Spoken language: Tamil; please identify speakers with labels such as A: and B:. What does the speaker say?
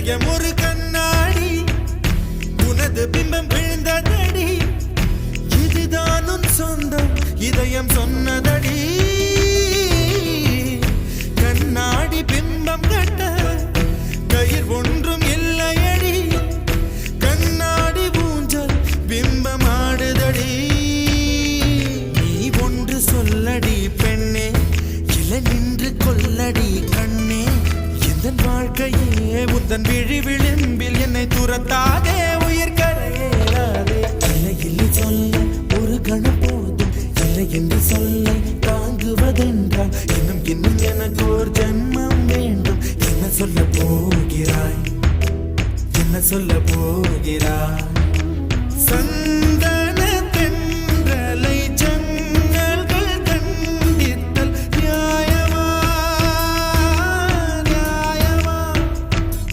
A: இதயம் ஒரு கண்ணாடி. உனது பிம்பம் விழுந்ததடி. இதுதான் உன் சொந்தம் இதயம் சொன்னதடி. கண்ணாடி பிம்பம் கட்ட கயிர் ஒன்றும் இல்லையடி. கண்ணாடி ஊஞ்சல் பிம்பம் ஆடுதடி நீ ஒன்று சொல்லடி பெண்ணே இல நின்று கொல்லடி கண்ணே. வாழ்க்கையே உந்தன் விழி விளிம்பில் என்னை துரத்தாதே உயிர் கரையேறாதே. இல்லை இல்லை சொல்ல ஒரு கணம் போதும். இல்லை என்று சொல்ல தாங்குவதென்றால் இன்னும் இன்னும் எனக்கு ஒரு ஜென்மம் வேண்டும். என்ன சொல்ல போகிறாய்? என்ன சொல்ல போகிறாய்?